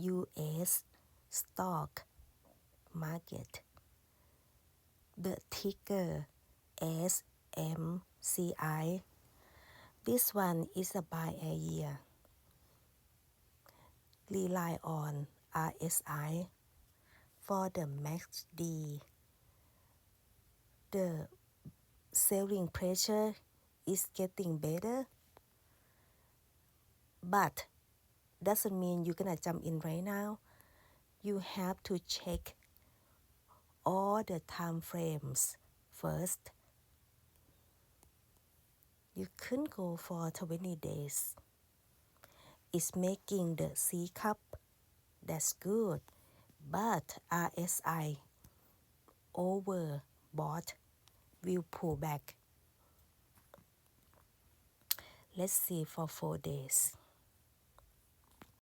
US stock market. The ticker SMCI. This one is a buy area. Rely on RSI for the MACD. The selling pressure is getting better, but doesn't mean you're gonna jump in right now. You have to check all the time frames first. You can go for 20 days. It's making the C cup. That's good. But RSI overbought will pull back. Let's see for four days.